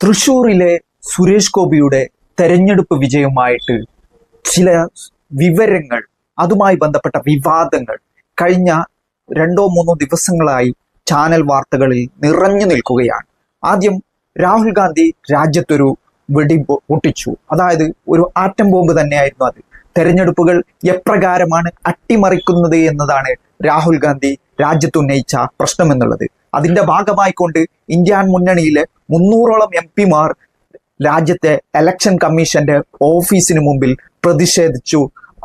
തൃശൂരിലെ സുരേഷ് ഗോപിയുടെ തെരഞ്ഞെടുപ്പ് വിജയമായിട്ട് ചില വിവരങ്ങൾ അതുമായി ബന്ധപ്പെട്ട വിവാദങ്ങൾ കഴിഞ്ഞ രണ്ടോ മൂന്നോ ദിവസങ്ങളായി ചാനൽ വാർത്തകളിൽ നിറഞ്ഞു നിൽക്കുകയാണ്. ആദ്യം രാഹുൽ ഗാന്ധി രാജ്യത്തൊരു വെടി പൊട്ടിച്ചു. അതായത് ഒരു ആറ്റം ബോംബ് തന്നെയായിരുന്നു അത്. തെരഞ്ഞെടുപ്പുകൾ എപ്രകാരമാണ് അട്ടിമറിക്കുന്നത് എന്നതാണ് രാഹുൽ ഗാന്ധി രാജ്യത്ത് ഉന്നയിച്ച പ്രശ്നം എന്നുള്ളത്. അതിന്റെ ഭാഗമായിക്കൊണ്ട് ഇന്ത്യൻ മുന്നണിയിലെ മുന്നൂറോളം എം പിമാർ രാജ്യത്തെ എലക്ഷൻ കമ്മീഷന്റെ ഓഫീസിന് മുമ്പിൽ പ്രതിഷേധിച്ചു.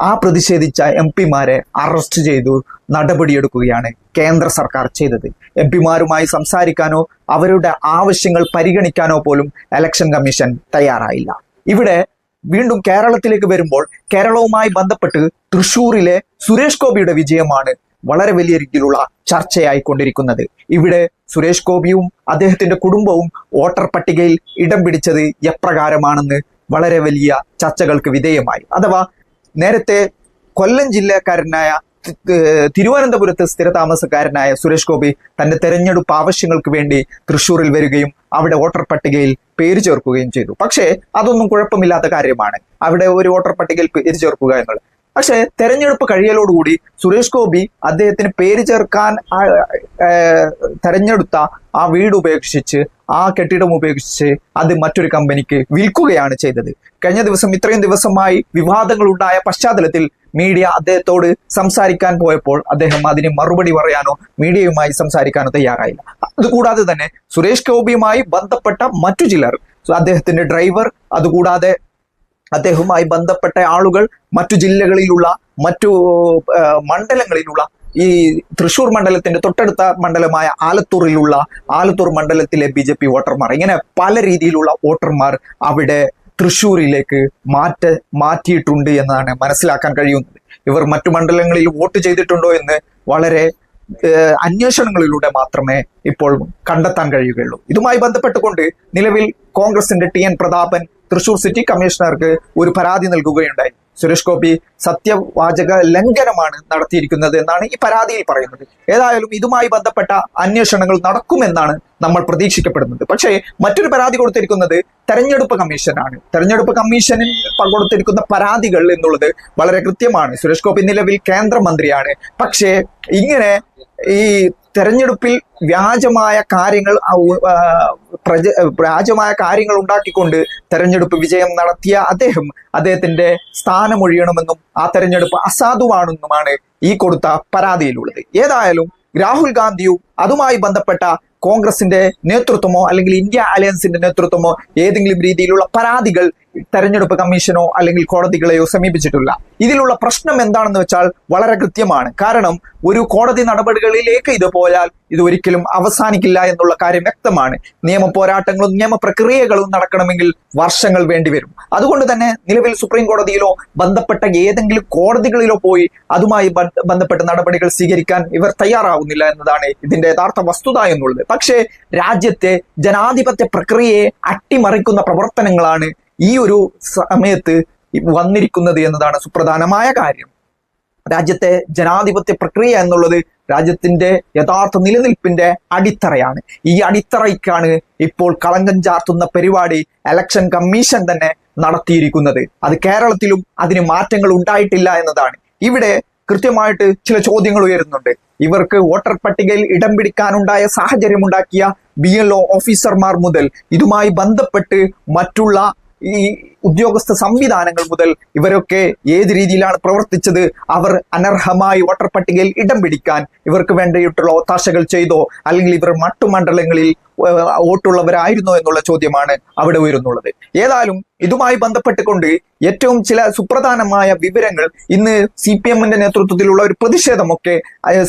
ആ പ്രതിഷേധിച്ച എം പിമാരെ അറസ്റ്റ് ചെയ്തു നടപടിയെടുക്കുകയാണ് കേന്ദ്ര സർക്കാർ ചെയ്തത്. എം പിമാരുമായി സംസാരിക്കാനോ അവരുടെ ആവശ്യങ്ങൾ പരിഗണിക്കാനോ പോലും എലക്ഷൻ കമ്മീഷൻ തയ്യാറായില്ല. ഇവിടെ വീണ്ടും കേരളത്തിലേക്ക് വരുമ്പോൾ കേരളവുമായി ബന്ധപ്പെട്ട് തൃശൂരിലെ സുരേഷ് ഗോപിയുടെ വിജയമാണ് വളരെ വലിയ രീതിയിലുള്ള ചർച്ചയായിക്കൊണ്ടിരിക്കുന്നത്. ഇവിടെ സുരേഷ് ഗോപിയും അദ്ദേഹത്തിന്റെ കുടുംബവും വോട്ടർ പട്ടികയിൽ ഇടം പിടിച്ചത് എപ്രകാരമാണെന്ന് വളരെ വലിയ ചർച്ചകൾക്ക് വിധേയമായി. അഥവാ നേരത്തെ കൊല്ലം ജില്ലക്കാരനായ തിരുവനന്തപുരത്ത് സ്ഥിരതാമസക്കാരനായ സുരേഷ് ഗോപി തന്റെ തെരഞ്ഞെടുപ്പ് ആവശ്യങ്ങൾക്ക് വേണ്ടി തൃശൂരിൽ വരികയും അവിടെ വോട്ടർ പട്ടികയിൽ പേര് ചേർക്കുകയും ചെയ്തു. പക്ഷേ അതൊന്നും കുഴപ്പമില്ലാത്ത കാര്യമാണ്. അവിടെ ഒരു വോട്ടർ പട്ടികയിൽ പേര് ചേർക്കുക എന്നുള്ളത്. പക്ഷേ തെരഞ്ഞെടുപ്പ് കഴിയലോടുകൂടി സുരേഷ് ഗോപി അദ്ദേഹത്തിന് പേര് ചേർക്കാൻ തെരഞ്ഞെടുത്ത ആ വീട് ഉപേക്ഷിച്ച് ആ കെട്ടിടം ഉപേക്ഷിച്ച് അത് മറ്റൊരു കമ്പനിക്ക് വിൽക്കുകയാണ് ചെയ്തത്. കഴിഞ്ഞ ദിവസം ഇത്രയും ദിവസമായി വിവാദങ്ങൾ ഉണ്ടായ പശ്ചാത്തലത്തിൽ മീഡിയ അദ്ദേഹത്തോട് സംസാരിക്കാൻ പോയപ്പോൾ അദ്ദേഹം അതിന് മറുപടി പറയാനോ മീഡിയയുമായി സംസാരിക്കാനോ തയ്യാറായില്ല. അതുകൂടാതെ തന്നെ സുരേഷ് ഗോപിയുമായി ബന്ധപ്പെട്ട മറ്റു ചിലർ അദ്ദേഹത്തിന്റെ ഡ്രൈവർ അതുകൂടാതെ അദ്ദേഹവുമായി ബന്ധപ്പെട്ട ആളുകൾ മറ്റു ജില്ലകളിലുള്ള മറ്റു മണ്ഡലങ്ങളിലുള്ള ഈ തൃശൂർ മണ്ഡലത്തിന്റെ തൊട്ടടുത്ത മണ്ഡലമായ ആലത്തൂറിലുള്ള ആലത്തൂർ മണ്ഡലത്തിലെ ബി ജെ പി വോട്ടർമാർ. ഇങ്ങനെ പല രീതിയിലുള്ള വോട്ടർമാർ അവിടെ തൃശൂരിലേക്ക് മാറ്റ മാറ്റിയിട്ടുണ്ട് എന്നാണ് മനസ്സിലാക്കാൻ കഴിയുന്നത്. ഇവർ മറ്റു മണ്ഡലങ്ങളിൽ വോട്ട് ചെയ്തിട്ടുണ്ടോ എന്ന് വളരെ അന്വേഷണങ്ങളിലൂടെ മാത്രമേ ഇപ്പോൾ കണ്ടെത്താൻ കഴിയുകയുള്ളൂ. ഇതുമായി ബന്ധപ്പെട്ടുകൊണ്ട് നിലവിൽ കോൺഗ്രസിന്റെ T N Prathapan Thrissur city കമ്മീഷണർക്ക് ഒരു പരാതി നൽകുകയുണ്ടായി. സുരേഷ് ഗോപി സത്യവാചക ലംഘനമാണ് നടത്തിയിരിക്കുന്നത് എന്നാണ് ഈ പരാതിയിൽ പറയുന്നത്. ഏതായാലും ഇതുമായി ബന്ധപ്പെട്ട അന്വേഷണങ്ങൾ നടക്കുമെന്നാണ് നമ്മൾ പ്രതീക്ഷിക്കപ്പെടുന്നത്. പക്ഷേ മറ്റൊരു പരാതി കൊടുത്തിരിക്കുന്നത് തെരഞ്ഞെടുപ്പ് കമ്മീഷനാണ്. തെരഞ്ഞെടുപ്പ് കമ്മീഷനിൽ പങ്കെടുത്തിരിക്കുന്ന കൊടുത്തിരിക്കുന്ന പരാതികൾ എന്നുള്ളത് വളരെ കൃത്യമാണ്. സുരേഷ് ഗോപി നിലവിൽ കേന്ദ്രമന്ത്രിയാണ്. പക്ഷേ ഇങ്ങനെ ഈ തെരഞ്ഞെടുപ്പിൽ വ്യാജമായ കാര്യങ്ങൾ പ്രജ വ്യാജമായ കാര്യങ്ങൾ ഉണ്ടാക്കിക്കൊണ്ട് തെരഞ്ഞെടുപ്പ് വിജയം നടത്തിയ അദ്ദേഹം അദ്ദേഹത്തിന്റെ സ്ഥാനമൊഴിയണമെന്നും ആ തെരഞ്ഞെടുപ്പ് അസാധുവാണെന്നുമാണ് ഈ കൊടുത്ത പരാതിയിലുള്ളത്. ഏതായാലും രാഹുൽ ഗാന്ധിയും അതുമായി ബന്ധപ്പെട്ട കോൺഗ്രസിന്റെ നേതൃത്വമോ അല്ലെങ്കിൽ ഇന്ത്യ അലയൻസിന്റെ നേതൃത്വമോ ഏതെങ്കിലും രീതിയിലുള്ള പരാതികൾ തെരഞ്ഞെടുപ്പ് കമ്മീഷനോ അല്ലെങ്കിൽ കോടതികളെയോ സമീപിച്ചിട്ടില്ല. ഇതിലുള്ള പ്രശ്നം എന്താണെന്ന് വെച്ചാൽ വളരെ കൃത്യമാണ്. കാരണം ഒരു കോടതി നടപടികളിലേക്ക് ഇത് പോയാൽ ഇത് ഒരിക്കലും അവസാനിക്കില്ല എന്നുള്ള കാര്യം വ്യക്തമാണ്. നിയമ പോരാട്ടങ്ങളും നിയമ പ്രക്രിയകളും നടക്കണമെങ്കിൽ വർഷങ്ങൾ വേണ്ടിവരും. അതുകൊണ്ട് തന്നെ നിലവിൽ സുപ്രീം കോടതിയിലോ ബന്ധപ്പെട്ട ഏതെങ്കിലും കോടതികളിലോ പോയി അതുമായി ബന്ധപ്പെട്ട നടപടികൾ സ്വീകരിക്കാൻ ഇവർ തയ്യാറാവുന്നില്ല എന്നതാണ് ഇതിന്റെ യഥാർത്ഥ വസ്തുത എന്നുള്ളത്. പക്ഷേ രാജ്യത്തെ ജനാധിപത്യ പ്രക്രിയയെ അട്ടിമറിക്കുന്ന പ്രവർത്തനങ്ങളാണ് ഈ ഒരു സമയത്ത് വന്നിരിക്കുന്നത് എന്നതാണ് സുപ്രധാനമായ കാര്യം. രാജ്യത്തെ ജനാധിപത്യ പ്രക്രിയ എന്നുള്ളത് രാജ്യത്തിന്റെ യഥാർത്ഥ നിലനിൽപ്പിന്റെ അടിത്തറയാണ്. ഈ അടിത്തറയ്ക്കാണ് ഇപ്പോൾ കളങ്കം ചാർത്തുന്ന പരിപാടി ഇലക്ഷൻ കമ്മീഷൻ തന്നെ നടത്തിയിരിക്കുന്നത്. അത് കേരളത്തിലും അതിന് മാറ്റങ്ങൾ ഉണ്ടായിട്ടില്ല എന്നതാണ്. ഇവിടെ കൃത്യമായിട്ട് ചില ചോദ്യങ്ങൾ ഉയരുന്നുണ്ട്. ഇവർക്ക് വോട്ടർ പട്ടികയിൽ ഇടം പിടിക്കാനുണ്ടായ സാഹചര്യം ഉണ്ടാക്കിയ ബി എൽ ഒ ഓഫീസർമാർ മുതൽ ഇതുമായി ബന്ധപ്പെട്ട് മറ്റുള്ള ഈ ഉദ്യോഗസ്ഥ സംവിധാനങ്ങൾ മുതൽ ഇവരൊക്കെ ഏത് രീതിയിലാണ് പ്രവർത്തിച്ചത്? അവർ അനർഹമായി വോട്ടർ പട്ടികയിൽ ഇടം പിടിക്കാൻ ഇവർക്ക് വേണ്ടിയിട്ടുള്ള ഒത്താശകൾ ചെയ്തോ? അല്ലെങ്കിൽ ഇവർ മട്ടുമണ്ഡലങ്ങളിൽ മണ്ഡലങ്ങളിൽ വോട്ടുള്ളവരായിരുന്നോ എന്നുള്ള ചോദ്യമാണ് അവിടെ ഉയരുന്നുള്ളത് ഏതായാലും ഇതുമായി ബന്ധപ്പെട്ടുകൊണ്ട് ഏറ്റവും ചില സുപ്രധാനമായ വിവരങ്ങൾ ഇന്ന് സി പി എമ്മിന്റെ നേതൃത്വത്തിലുള്ള ഒരു പ്രതിഷേധമൊക്കെ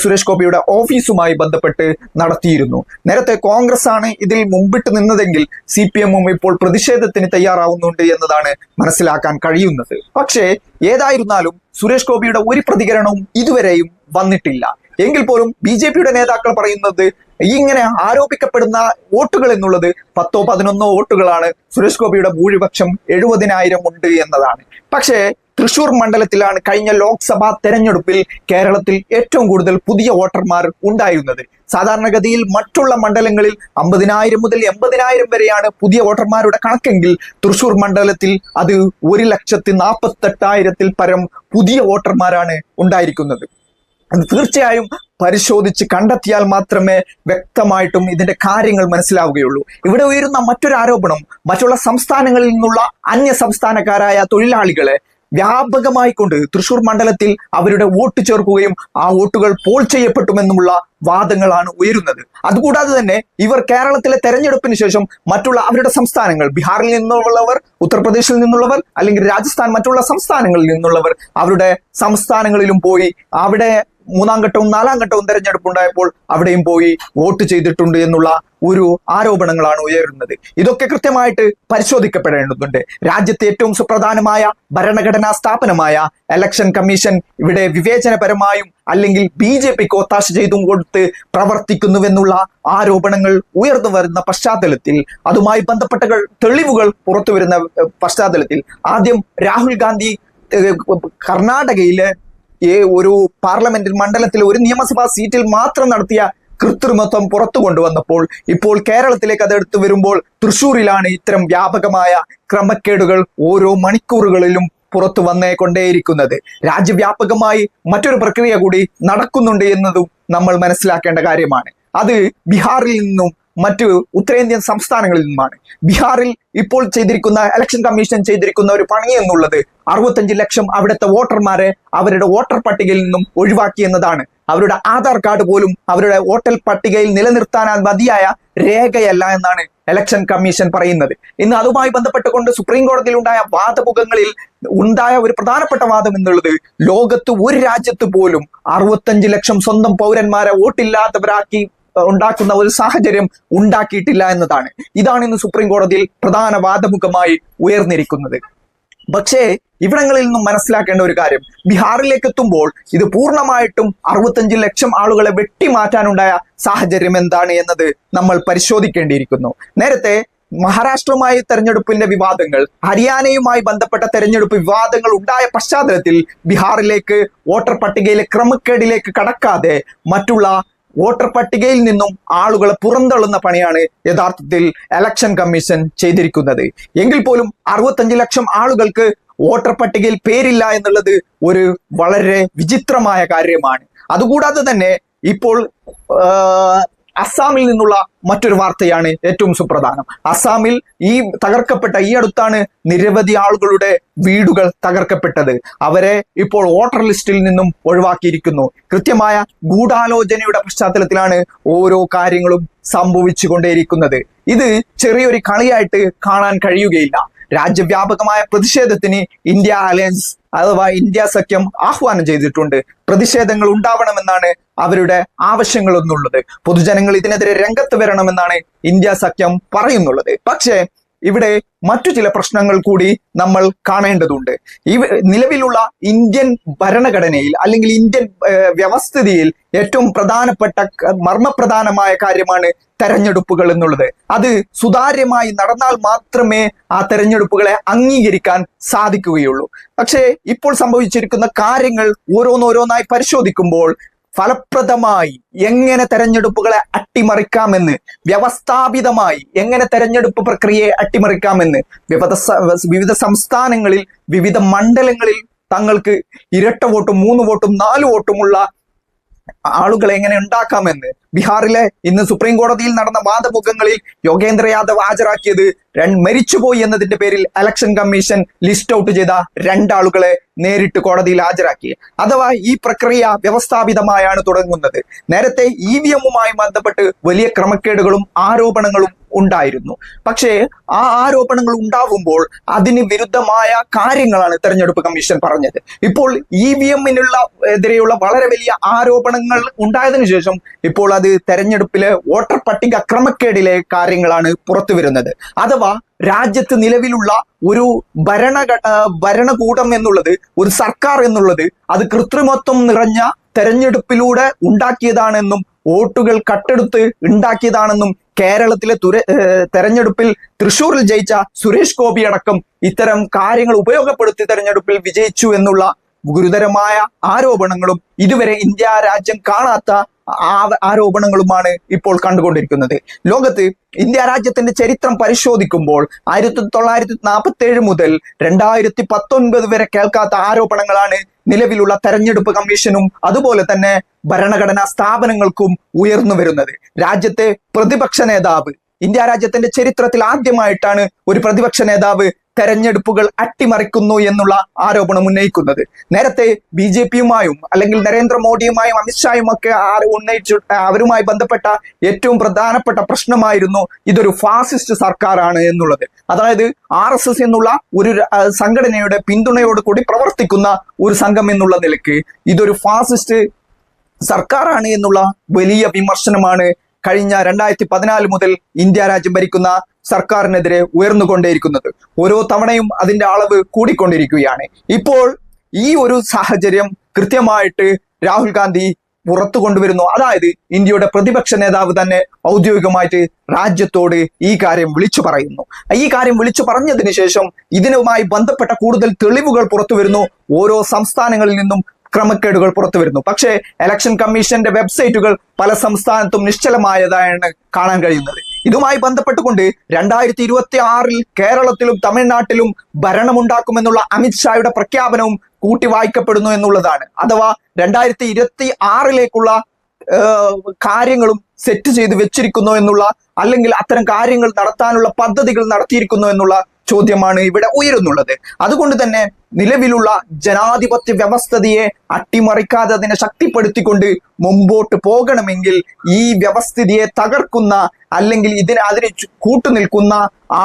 സുരേഷ് ഗോപിയുടെ ഓഫീസുമായി ബന്ധപ്പെട്ട് നടത്തിയിരുന്നു. നേരത്തെ കോൺഗ്രസ് ആണ് ഇതിൽ മുമ്പിട്ട് നിന്നതെങ്കിൽ സി പി എമ്മും ഇപ്പോൾ പ്രതിഷേധത്തിന് തയ്യാറാവുന്നുണ്ട് എന്നതാണ് മനസ്സിലാക്കാൻ കഴിയുന്നത്. പക്ഷേ ഏതായിരുന്നാലും സുരേഷ് ഗോപിയുടെ ഒരു പ്രതികരണവും ഇതുവരെയും വന്നിട്ടില്ല. എങ്കിൽ പോലും ബി ജെ പിയുടെ നേതാക്കൾ പറയുന്നത് ഇങ്ങനെ ആരോപിക്കപ്പെടുന്ന വോട്ടുകൾ എന്നുള്ളത് പത്തോ പതിനൊന്നോ വോട്ടുകളാണ് സുരേഷ് ഗോപിയുടെ ഭൂരിപക്ഷം എഴുപതിനായിരം ഉണ്ട് എന്നതാണ്. പക്ഷേ തൃശൂർ മണ്ഡലത്തിലാണ് കഴിഞ്ഞ ലോക്സഭാ തെരഞ്ഞെടുപ്പിൽ കേരളത്തിൽ ഏറ്റവും കൂടുതൽ പുതിയ വോട്ടർമാർ ഉണ്ടായിരുന്നത്. സാധാരണഗതിയിൽ മറ്റുള്ള മണ്ഡലങ്ങളിൽ അമ്പതിനായിരം മുതൽ എൺപതിനായിരം വരെയാണ് പുതിയ വോട്ടർമാരുടെ കണക്കെങ്കിൽ തൃശൂർ മണ്ഡലത്തിൽ അത് ഒരു ലക്ഷത്തി നാൽപ്പത്തെട്ടായിരത്തിൽ പരം പുതിയ വോട്ടർമാരാണ് ഉണ്ടായിരിക്കുന്നത്. അത് തീർച്ചയായും പരിശോധിച്ച് കണ്ടെത്തിയാൽ മാത്രമേ വ്യക്തമായിട്ടും ഇതിന്റെ കാര്യങ്ങൾ മനസ്സിലാവുകയുള്ളൂ. ഇവിടെ ഉയരുന്ന മറ്റൊരു ആരോപണം മറ്റുള്ള സംസ്ഥാനങ്ങളിൽ നിന്നുള്ള അന്യ സംസ്ഥാനക്കാരായ തൊഴിലാളികളെ വ്യാപകമായി കൊണ്ട് തൃശൂർ മണ്ഡലത്തിൽ അവരുടെ വോട്ട് ചേർക്കുകയും ആ വോട്ടുകൾ പോൾ ചെയ്യപ്പെട്ടുമെന്നുമുള്ള വാദങ്ങളാണ് ഉയരുന്നത്. അതുകൂടാതെ തന്നെ ഇവർ കേരളത്തിലെ തെരഞ്ഞെടുപ്പിന് ശേഷം മറ്റുള്ള അവരുടെ സംസ്ഥാനങ്ങൾ ബീഹാറിൽ നിന്നുള്ളവർ ഉത്തർപ്രദേശിൽ നിന്നുള്ളവർ അല്ലെങ്കിൽ രാജസ്ഥാൻ മറ്റുള്ള സംസ്ഥാനങ്ങളിൽ നിന്നുള്ളവർ അവരുടെ സംസ്ഥാനങ്ങളിലും പോയി അവിടെ മൂന്നാം ഘട്ടവും നാലാം ഘട്ടവും തെരഞ്ഞെടുപ്പ് ഉണ്ടായപ്പോൾ അവിടെയും പോയി വോട്ട് ചെയ്തിട്ടുണ്ട് എന്നുള്ള ഒരു ആരോപണങ്ങളാണ് ഉയരുന്നത്. ഇതൊക്കെ കൃത്യമായിട്ട് പരിശോധിക്കപ്പെടേണ്ടതുണ്ട്. രാജ്യത്തെ ഏറ്റവും സുപ്രധാനമായ ഭരണഘടനാ സ്ഥാപനമായ ഇലക്ഷൻ കമ്മീഷൻ ഇവിടെ വിവേചനപരമായും അല്ലെങ്കിൽ ബി ജെ പിക്ക് ഒത്താശ ചെയ്തും കൊടുത്ത് പ്രവർത്തിക്കുന്നുവെന്നുള്ള ആരോപണങ്ങൾ ഉയർന്നു വരുന്ന പശ്ചാത്തലത്തിൽ അതുമായി ബന്ധപ്പെട്ട തെളിവുകൾ പുറത്തു വരുന്ന പശ്ചാത്തലത്തിൽ ആദ്യം രാഹുൽ ഗാന്ധി കർണാടകയിലെ ഈ ഒരു പാർലമെന്റിൽ മണ്ഡലത്തിൽ ഒരു നിയമസഭാ സീറ്റിൽ മാത്രം നടത്തിയ കൃത്രിമത്വം പുറത്തു കൊണ്ടുവന്നപ്പോൾ ഇപ്പോൾ കേരളത്തിലേക്ക് അത് എടുത്തു വരുമ്പോൾ തൃശൂരിലാണ് ഇത്തരം വ്യാപകമായ ക്രമക്കേടുകൾ ഓരോ മണിക്കൂറുകളിലും പുറത്തു വന്നേ കൊണ്ടേയിരിക്കുന്നത് രാജ്യവ്യാപകമായി മറ്റൊരു പ്രക്രിയ കൂടി നടക്കുന്നുണ്ട് എന്നതും നമ്മൾ മനസ്സിലാക്കേണ്ട കാര്യമാണ്. അത് ബീഹാറിൽ നിന്നും മറ്റു ഉത്തരേന്ത്യൻ സംസ്ഥാനങ്ങളിൽ നിന്നാണ്. ബീഹാറിൽ ഇപ്പോൾ ചെയ്തിരിക്കുന്ന ഇലക്ഷൻ കമ്മീഷൻ ചെയ്തിരിക്കുന്ന ഒരു പണി എന്നുള്ളത് അറുപത്തഞ്ച് ലക്ഷം അവിടുത്തെ വോട്ടർമാരെ അവരുടെ വോട്ടർ പട്ടികയിൽ നിന്നും ഒഴിവാക്കി എന്നതാണ്. അവരുടെ ആധാർ കാർഡ് പോലും അവരുടെ വോട്ടർ പട്ടികയിൽ നിലനിർത്താൻ മതിയായ രേഖയല്ല എന്നാണ് ഇലക്ഷൻ കമ്മീഷൻ പറയുന്നത്. ഇന്ന് അതുമായി ബന്ധപ്പെട്ടുകൊണ്ട് സുപ്രീം കോടതിയിൽ ഉണ്ടായ വാദമുഖങ്ങളിൽ ഉണ്ടായ ഒരു പ്രധാനപ്പെട്ട വാദം എന്നുള്ളത് ലോകത്ത് ഒരു രാജ്യത്ത് പോലും അറുപത്തഞ്ച് ലക്ഷം സ്വന്തം പൗരന്മാരെ വോട്ടില്ലാത്തവരാക്കി ഉണ്ടാക്കുന്ന ഒരു സാഹചര്യം ഉണ്ടാക്കിയിട്ടില്ല എന്നതാണ്. ഇതാണ് ഇന്ന് സുപ്രീം കോടതിയിൽ പ്രധാന വാദമുഖമായി ഉയർന്നിരിക്കുന്നത്. പക്ഷേ ഇവിടങ്ങളിൽ നിന്നും മനസ്സിലാക്കേണ്ട ഒരു കാര്യം. ബീഹാറിലേക്ക് എത്തുമ്പോൾ ഇത് പൂർണമായിട്ടും അറുപത്തഞ്ച് ലക്ഷം ആളുകളെ വെട്ടിമാറ്റാനുണ്ടായ സാഹചര്യം എന്താണ് എന്നത് നമ്മൾ പരിശോധിക്കേണ്ടിയിരിക്കുന്നു. നേരത്തെ മഹാരാഷ്ട്രവുമായി തെരഞ്ഞെടുപ്പിന്റെ വിവാദങ്ങൾ ഹരിയാനയുമായി ബന്ധപ്പെട്ട തെരഞ്ഞെടുപ്പ് വിവാദങ്ങൾ ഉണ്ടായ പശ്ചാത്തലത്തിൽ ബീഹാറിലേക്ക് വോട്ടർ പട്ടികയിലെ ക്രമക്കേടിലേക്ക് കടക്കാതെ മറ്റുള്ള വോട്ടർ പട്ടികയിൽ നിന്നും ആളുകളെ പുറന്തള്ളുന്ന പണിയാണ് യഥാർത്ഥത്തിൽ എലക്ഷൻ കമ്മീഷൻ ചെയ്തിരിക്കുന്നത്. എങ്കിൽ പോലും അറുപത്തഞ്ച് ലക്ഷം ആളുകൾക്ക് വോട്ടർ പട്ടികയിൽ പേരില്ല എന്നുള്ളത് ഒരു വളരെ വിചിത്രമായ കാര്യമാണ്. അതുകൂടാതെ തന്നെ ഇപ്പോൾ ആ, അസ്സാമിൽ നിന്നുള്ള മറ്റൊരു വാർത്തയാണ് ഏറ്റവും സുപ്രധാനം. അസാമിൽ ഈ തകർക്കപ്പെട്ട ഈ അടുത്താണ് നിരവധി ആളുകളുടെ വീടുകൾ തകർക്കപ്പെട്ടത്. അവരെ ഇപ്പോൾ വോട്ടർ ലിസ്റ്റിൽ നിന്നും ഒഴിവാക്കിയിരിക്കുന്നു. കൃത്യമായ ഗൂഢാലോചനയുടെ പശ്ചാത്തലത്തിലാണ് ഓരോ കാര്യങ്ങളും സംഭവിച്ചുകൊണ്ടേയിരിക്കുന്നത്. ഇത് ചെറിയൊരു കളിയായിട്ട് കാണാൻ കഴിയുകയില്ല. രാജ്യവ്യാപകമായ പ്രതിഷേധത്തിന് ഇന്ത്യ അലയൻസ് അഥവാ ഇന്ത്യ സഖ്യം ആഹ്വാനം ചെയ്തിട്ടുണ്ട്. പ്രതിഷേധങ്ങൾ ഉണ്ടാവണമെന്നാണ് അവരുടെ ആവശ്യങ്ങളൊന്നുള്ളത് പൊതുജനങ്ങൾ ഇതിനെതിരെ രംഗത്ത് വരണമെന്നാണ് ഇന്ത്യ സഖ്യം പറയുന്നുള്ളത്. പക്ഷേ ഇവിടെ മറ്റു ചില പ്രശ്നങ്ങൾ കൂടി നമ്മൾ കാണേണ്ടതുണ്ട്. ഈ നിലവിലുള്ള ഇന്ത്യൻ ഭരണഘടനയിൽ അല്ലെങ്കിൽ ഇന്ത്യൻ വ്യവസ്ഥിതിയിൽ ഏറ്റവും പ്രധാനപ്പെട്ട മർമ്മപ്രധാനമായ കാര്യമാണ് തെരഞ്ഞെടുപ്പുകൾ എന്നുള്ളത്. അത് സുതാര്യമായി നടന്നാൽ മാത്രമേ ആ തെരഞ്ഞെടുപ്പുകളെ അംഗീകരിക്കാൻ സാധിക്കുകയുള്ളൂ. പക്ഷേ ഇപ്പോൾ സംഭവിച്ചിരിക്കുന്ന കാര്യങ്ങൾ ഓരോന്നോരോന്നായി പരിശോധിക്കുമ്പോൾ ഫലപ്രദമായി എങ്ങനെ തെരഞ്ഞെടുപ്പുകളെ അട്ടിമറിക്കാമെന്ന് വ്യവസ്ഥാപിതമായി എങ്ങനെ തെരഞ്ഞെടുപ്പ് പ്രക്രിയയെ അട്ടിമറിക്കാമെന്ന് വിവിധ വിവിധ സംസ്ഥാനങ്ങളിൽ വിവിധ മണ്ഡലങ്ങളിൽ തങ്ങൾക്ക് ഇരട്ട വോട്ടും മൂന്ന് വോട്ടും നാല് വോട്ടുമുള്ള ആളുകളെ എങ്ങനെ ഉണ്ടാക്കാമെന്ന്. ബീഹാറിലെ ഇന്ന് സുപ്രീം കോടതിയിൽ നടന്ന വാദമുഖങ്ങളിൽ യോഗേന്ദ്ര യാദവ് ഹാജരാക്കിയത് മരിച്ചുപോയി എന്നതിന്റെ പേരിൽ ഇലക്ഷൻ കമ്മീഷൻ ലിസ്റ്റ് ഔട്ട് ചെയ്ത രണ്ടാളുകളെ നേരിട്ട് കോടതിയിൽ ഹാജരാക്കി. അഥവാ ഈ പ്രക്രിയ വ്യവസ്ഥാപിതമായാണ് തുടങ്ങുന്നത്. നേരത്തെ ഇ ബന്ധപ്പെട്ട് വലിയ ക്രമക്കേടുകളും ആരോപണങ്ങളും ഉണ്ടായിരുന്നു. പക്ഷേ ആ ആരോപണങ്ങൾ ഉണ്ടാവുമ്പോൾ അതിന് വിരുദ്ധമായ കാര്യങ്ങളാണ് തെരഞ്ഞെടുപ്പ് കമ്മീഷൻ പറഞ്ഞത്. ഇപ്പോൾ ഇ വി എമ്മിനുള്ള എതിരെയുള്ള വളരെ വലിയ ആരോപണങ്ങൾ ഉണ്ടായതിനു ശേഷം ഇപ്പോൾ അത് തെരഞ്ഞെടുപ്പിലെ വോട്ടർ പട്ടിക ക്രമക്കേടിലെ കാര്യങ്ങളാണ് പുറത്തു വരുന്നത് അഥവാ രാജ്യത്ത് നിലവിലുള്ള ഒരു ഭരണഘ ഭരണകൂടം എന്നുള്ളത് ഒരു സർക്കാർ എന്നുള്ളത് അത് കൃത്രിമത്വം നിറഞ്ഞ തെരഞ്ഞെടുപ്പിലൂടെ ഉണ്ടാക്കിയതാണെന്നും വോട്ടുകൾ കട്ടെടുത്ത് ഉണ്ടാക്കിയതാണെന്നും കേരളത്തിലെ തുര തെരഞ്ഞെടുപ്പിൽ തൃശൂരിൽ ജയിച്ച സുരേഷ് ഗോപി അടക്കം ഇത്തരം കാര്യങ്ങൾ ഉപയോഗപ്പെടുത്തി തെരഞ്ഞെടുപ്പിൽ വിജയിച്ചു എന്നുള്ള ഗുരുതരമായ ആരോപണങ്ങളും ഇതുവരെ ഇന്ത്യ രാജ്യം കാണാത്ത ആരോപണങ്ങളുമാണ് ഇപ്പോൾ കണ്ടുകൊണ്ടിരിക്കുന്നത്. ലോകത്ത് ഇന്ത്യ രാജ്യത്തിന്റെ ചരിത്രം പരിശോധിക്കുമ്പോൾ ആയിരത്തി തൊള്ളായിരത്തി നാൽപ്പത്തി ഏഴ് മുതൽ രണ്ടായിരത്തി പത്തൊൻപത് വരെ കേൾക്കാത്ത ആരോപണങ്ങളാണ് നിലവിലുള്ള തെരഞ്ഞെടുപ്പ് കമ്മീഷനും അതുപോലെ തന്നെ ഭരണഘടനാ സ്ഥാപനങ്ങൾക്കും ഉയർന്നു വരുന്നത്. രാജ്യത്തെ പ്രതിപക്ഷ നേതാവ് ഇന്ത്യ രാജ്യത്തിന്റെ ചരിത്രത്തിൽ ആദ്യമായിട്ടാണ് ഒരു പ്രതിപക്ഷ നേതാവ് തെരഞ്ഞെടുപ്പുകൾ അട്ടിമറിക്കുന്നു എന്നുള്ള ആരോപണം ഉന്നയിക്കുന്നത്. നേരത്തെ ബി ജെ പിയുമായും അല്ലെങ്കിൽ നരേന്ദ്രമോദിയുമായും അമിത്ഷായും ഒക്കെ ഉന്നയിച്ചു അവരുമായി ബന്ധപ്പെട്ട ഏറ്റവും പ്രധാനപ്പെട്ട പ്രശ്നമായിരുന്നു ഇതൊരു ഫാസിസ്റ്റ് സർക്കാരാണ് എന്നുള്ളത്. അതായത് ആർ എസ് എസ് എന്നുള്ള ഒരു സംഘടനയുടെ പിന്തുണയോട് കൂടി പ്രവർത്തിക്കുന്ന ഒരു സംഘം എന്നുള്ള നിലയ്ക്ക് ഇതൊരു ഫാസിസ്റ്റ് സർക്കാരാണ് എന്നുള്ള വലിയ വിമർശനമാണ് കഴിഞ്ഞ രണ്ടായിരത്തി പതിനാല് മുതൽ ഇന്ത്യ രാജ്യം ഭരിക്കുന്ന സർക്കാരിനെതിരെ ഉയർന്നുകൊണ്ടേയിരിക്കുന്നത്. ഓരോ തവണയും അതിന്റെ അളവ് കൂടിക്കൊണ്ടിരിക്കുകയാണ്. ഇപ്പോൾ ഈ ഒരു സാഹചര്യം കൃത്യമായിട്ട് രാഹുൽ ഗാന്ധി പുറത്തു കൊണ്ടുവരുന്നു. അതായത് ഇന്ത്യയുടെ പ്രതിപക്ഷ നേതാവ് തന്നെ ഔദ്യോഗികമായിട്ട് രാജ്യത്തോട് ഈ കാര്യം വിളിച്ചു പറയുന്നു. ഈ കാര്യം വിളിച്ചു പറഞ്ഞതിന് ശേഷം ഇതിനുമായി ബന്ധപ്പെട്ട കൂടുതൽ തെളിവുകൾ പുറത്തു വരുന്നു. ഓരോ സംസ്ഥാനങ്ങളിൽ നിന്നും ക്രമക്കേടുകൾ പുറത്തു വരുന്നു. പക്ഷേ ഇലക്ഷൻ കമ്മീഷന്റെ വെബ്സൈറ്റുകൾ പല സംസ്ഥാനത്തും നിശ്ചലമായതാണ് കാണാൻ കഴിയുന്നത്. ഇതുമായി ബന്ധപ്പെട്ടുകൊണ്ട് രണ്ടായിരത്തി ഇരുപത്തി ആറിൽ കേരളത്തിലും തമിഴ്നാട്ടിലും ഭരണമുണ്ടാക്കുമെന്നുള്ള അമിത്ഷായുടെ പ്രഖ്യാപനവും കൂട്ടി വായിക്കപ്പെടുന്നു എന്നുള്ളതാണ്. അഥവാ രണ്ടായിരത്തി ഇരുപത്തി ആറിലേക്കുള്ള കാര്യങ്ങളും സെറ്റ് ചെയ്ത് വെച്ചിരിക്കുന്നു എന്നുള്ള അല്ലെങ്കിൽ അത്തരം കാര്യങ്ങൾ നടത്താനുള്ള പദ്ധതികൾ നടത്തിയിരിക്കുന്നു എന്നുള്ള ചോദ്യമാണ് ഇവിടെ ഉയരുന്നുള്ളത്. അതുകൊണ്ട് തന്നെ നിലവിലുള്ള ജനാധിപത്യ വ്യവസ്ഥതയെ അട്ടിമറിക്കാതെ അതിനെ ശക്തിപ്പെടുത്തിക്കൊണ്ട് മുമ്പോട്ട് പോകണമെങ്കിൽ ഈ വ്യവസ്ഥിതിയെ തകർക്കുന്ന അല്ലെങ്കിൽ ഇതിന് അതിന് കൂട്ടുനിൽക്കുന്ന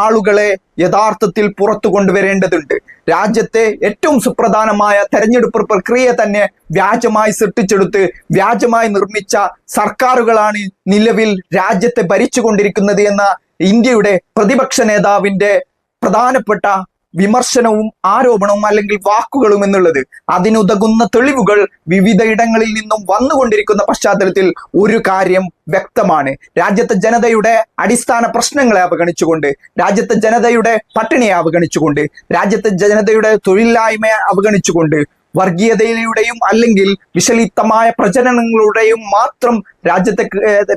ആളുകളെ യഥാർത്ഥത്തിൽ പുറത്തു കൊണ്ടുവരേണ്ടതുണ്ട്. രാജ്യത്തെ ഏറ്റവും സുപ്രധാനമായ തെരഞ്ഞെടുപ്പ് പ്രക്രിയ തന്നെ വ്യാജമായി സൃഷ്ടിച്ചെടുത്ത് വ്യാജമായി നിർമ്മിച്ച സർക്കാരുകളാണ് നിലവിൽ രാജ്യത്തെ ഭരിച്ചുകൊണ്ടിരിക്കുന്നത് എന്ന ഇന്ത്യയുടെ പ്രതിപക്ഷ നേതാവിന്റെ പ്രധാനപ്പെട്ട വിമർശനവും ആരോപണവും അല്ലെങ്കിൽ വാക്കുകളും എന്നുള്ളത് അതിനുതകുന്ന തെളിവുകൾ വിവിധ ഇടങ്ങളിൽ നിന്നും വന്നുകൊണ്ടിരിക്കുന്ന പശ്ചാത്തലത്തിൽ ഒരു കാര്യം വ്യക്തമാണ്. രാജ്യത്തെ ജനതയുടെ അടിസ്ഥാന പ്രശ്നങ്ങളെ അവഗണിച്ചുകൊണ്ട് രാജ്യത്തെ ജനതയുടെ പട്ടിണിയെ അവഗണിച്ചുകൊണ്ട് രാജ്യത്തെ ജനതയുടെ തൊഴിലില്ലായ്മയെ അവഗണിച്ചുകൊണ്ട് വർഗീയതയുടെയും അല്ലെങ്കിൽ വിഷലിപ്തമായ പ്രചരണങ്ങളുടെയും മാത്രം രാജ്യത്തെ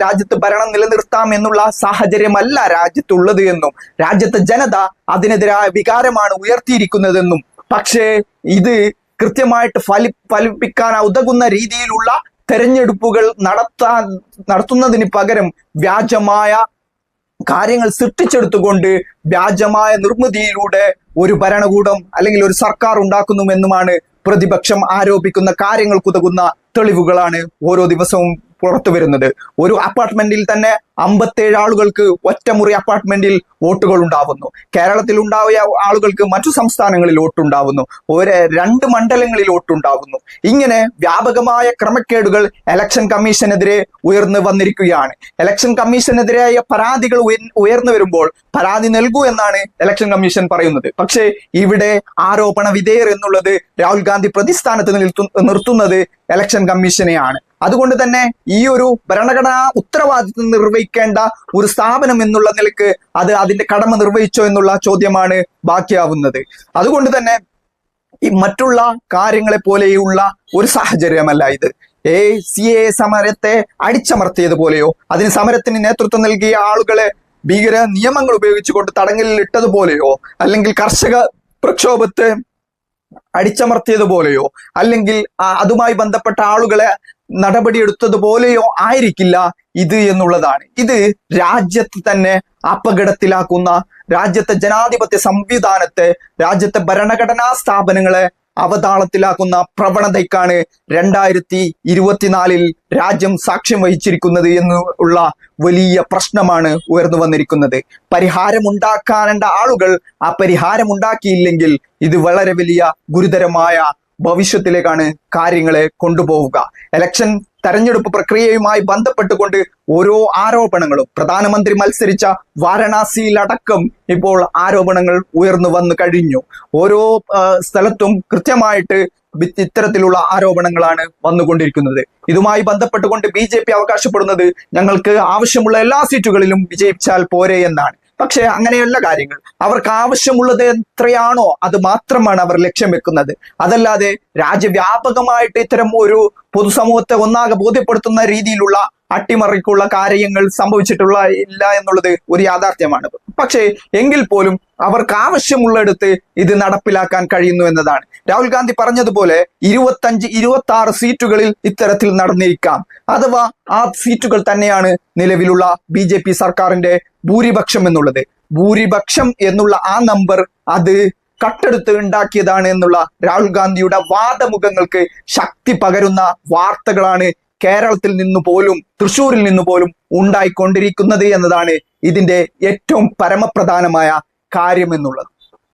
രാജ്യത്ത് ഭരണം നിലനിർത്താം എന്നുള്ള സാഹചര്യമല്ല രാജ്യത്തുള്ളത് എന്നും. രാജ്യത്തെ ജനത അതിനെതിരായ വികാരമാണ് ഉയർത്തിയിരിക്കുന്നതെന്നും. പക്ഷേ ഇത് കൃത്യമായിട്ട് ഫലി ഫലിപ്പിക്കാൻ ഉതകുന്ന രീതിയിലുള്ള തെരഞ്ഞെടുപ്പുകൾ നടത്താൻ നടത്തുന്നതിന് പകരം വ്യാജമായ കാര്യങ്ങൾ സൃഷ്ടിച്ചെടുത്തുകൊണ്ട് വ്യാജമായ നിർമ്മിതിയിലൂടെ ഒരു ഭരണകൂടം അല്ലെങ്കിൽ ഒരു സർക്കാർ ഉണ്ടാക്കുന്നുവെന്നുമാണ് പ്രതിപക്ഷം ആരോപിക്കുന്ന കാര്യങ്ങൾക്കുതകുന്ന തെളിവുകളാണ് ഓരോ ദിവസവും പുറത്തു വരുന്നത്. ഒരു അപ്പാർട്ട്മെന്റിൽ തന്നെ അമ്പത്തേഴ് ആളുകൾക്ക് ഒറ്റമുറി അപ്പാർട്ട്മെന്റിൽ വോട്ടുകൾ ഉണ്ടാവുന്നു. കേരളത്തിൽ ഉണ്ടായ ആളുകൾക്ക് മറ്റു സംസ്ഥാനങ്ങളിൽ വോട്ടുണ്ടാവുന്നു ഒരു രണ്ട് മണ്ഡലങ്ങളിൽ വോട്ടുണ്ടാവുന്നു ഇങ്ങനെ വ്യാപകമായ ക്രമക്കേടുകൾ എലക്ഷൻ കമ്മീഷനെതിരെ ഉയർന്നു വന്നിരിക്കുകയാണ്. എലക്ഷൻ കമ്മീഷനെതിരായ പരാതികൾ ഉയർന്നു വരുമ്പോൾ പരാതി നൽകൂ എന്നാണ് എലക്ഷൻ കമ്മീഷൻ പറയുന്നത്. പക്ഷേ ഇവിടെ ആരോപണ വിധേയർ എന്നുള്ളത് രാഹുൽ ഗാന്ധി പ്രതിസ്ഥാനത്ത് നിർത്തുന്നത് എലക്ഷൻ കമ്മീഷനെയാണ് അതുകൊണ്ട് തന്നെ ഈ ഒരു ഭരണഘടനാ ഉത്തരവാദിത്വം നിർവഹിക്കേണ്ട ഒരു സ്ഥാപനം എന്നുള്ള നിലയ്ക്ക് അത് അതിന്റെ കടമ നിർവഹിച്ചോ എന്നുള്ള ചോദ്യമാണ് ബാക്കിയാവുന്നത്. അതുകൊണ്ട് തന്നെ ഈ മറ്റുള്ള കാര്യങ്ങളെ പോലെയുള്ള ഒരു സാഹചര്യമല്ല ഇത്. എ സി എ സമരത്തെ അടിച്ചമർത്തിയതുപോലെയോ അതിന് സമരത്തിന് നേതൃത്വം നൽകിയ ആളുകളെ ഭീകര നിയമങ്ങൾ ഉപയോഗിച്ചുകൊണ്ട് തടങ്കലിൽ ഇട്ടതുപോലെയോ അല്ലെങ്കിൽ കർഷക പ്രക്ഷോഭത്തെ അടിച്ചമർത്തിയതുപോലെയോ അല്ലെങ്കിൽ അതുമായി ബന്ധപ്പെട്ട ആളുകളെ നടപടിയെടുത്തതുപോലെയോ ആയിരിക്കില്ല ഇത് എന്നുള്ളതാണ്. ഇത് രാജ്യത്ത് തന്നെ അപകടത്തിലാക്കുന്ന രാജ്യത്തെ ജനാധിപത്യ സംവിധാനത്തെ രാജ്യത്തെ ഭരണഘടനാ സ്ഥാപനങ്ങളെ അവതാളത്തിലാക്കുന്ന പ്രവണതയ്ക്കാണ് രണ്ടായിരത്തി ഇരുപത്തിനാലിൽ രാജ്യം സാക്ഷ്യം വഹിച്ചിരിക്കുന്നത് എന്നുള്ള വലിയ പ്രശ്നമാണ് ഉയർന്നു വന്നിരിക്കുന്നത്. പരിഹാരമുണ്ടാക്കാനുള്ള ആളുകൾ ആ പരിഹാരമുണ്ടാക്കിയില്ലെങ്കിൽ ഇത് വളരെ വലിയ ഗുരുതരമായ ഭവിഷ്യത്തിലേക്കാണ് കാര്യങ്ങളെ കൊണ്ടുപോവുക. എലക്ഷൻ തെരഞ്ഞെടുപ്പ് പ്രക്രിയയുമായി ബന്ധപ്പെട്ടുകൊണ്ട് ഓരോ ആരോപണങ്ങളും. പ്രധാനമന്ത്രി മത്സരിച്ച വാരണാസിയിലടക്കം ഇപ്പോൾ ആരോപണങ്ങൾ ഉയർന്നു വന്നു കഴിഞ്ഞു. ഓരോ സ്ഥലത്തും കൃത്യമായിട്ട് ഇത്തരത്തിലുള്ള ആരോപണങ്ങളാണ് വന്നുകൊണ്ടിരിക്കുന്നത്. ഇതുമായി ബന്ധപ്പെട്ടുകൊണ്ട് ബി ജെ പി അവകാശപ്പെടുന്നത് ഞങ്ങൾക്ക് ആവശ്യമുള്ള എല്ലാ സീറ്റുകളിലും വിജയിച്ചാൽ പോരെ എന്നാണ്. പക്ഷേ അങ്ങനെയുള്ള കാര്യങ്ങൾ അവർക്ക് ആവശ്യമുള്ളത് എത്രയാണോ അത് മാത്രമാണ് അവർ ലക്ഷ്യം വെക്കുന്നത്. അതല്ലാതെ രാജ്യവ്യാപകമായിട്ട് ഇത്തരം ഒരു പൊതുസമൂഹത്തെ ഒന്നാകെ ബോധ്യപ്പെടുത്തുന്ന രീതിയിലുള്ള അട്ടിമറിക്കുള്ള കാര്യങ്ങൾ സംഭവിച്ചിട്ടുള്ള ഇല്ല എന്നുള്ളത് ഒരു യാഥാർത്ഥ്യമാണ് പക്ഷേ എങ്കിൽ പോലും അവർക്ക് ആവശ്യമുള്ളിടത്ത് ഇത് നടപ്പിലാക്കാൻ കഴിയുന്നു എന്നതാണ്. രാഹുൽ ഗാന്ധി പറഞ്ഞതുപോലെ ഇരുപത്തഞ്ച് ഇരുപത്തി ആറ് സീറ്റുകളിൽ ഇത്തരത്തിൽ നടന്നിരിക്കാം. അഥവാ ആ സീറ്റുകൾ തന്നെയാണ് നിലവിലുള്ള ബി ജെ പി സർക്കാരിന്റെ ഭൂരിപക്ഷം എന്നുള്ളത്. ഭൂരിപക്ഷം എന്നുള്ള ആ നമ്പർ അത് കട്ടെടുത്ത് ഉണ്ടാക്കിയതാണ് എന്നുള്ള രാഹുൽ ഗാന്ധിയുടെ വാദമുഖങ്ങൾക്ക് ശക്തി പകരുന്ന വാർത്തകളാണ് കേരളത്തിൽ നിന്ന് പോലും തൃശ്ശൂരിൽ നിന്ന് പോലും ഉണ്ടായിക്കൊണ്ടിരിക്കുന്നത് എന്നതാണ് ഇതിന്റെ ഏറ്റവും പരമപ്രധാനമായ കാര്യം എന്നുള്ളത്.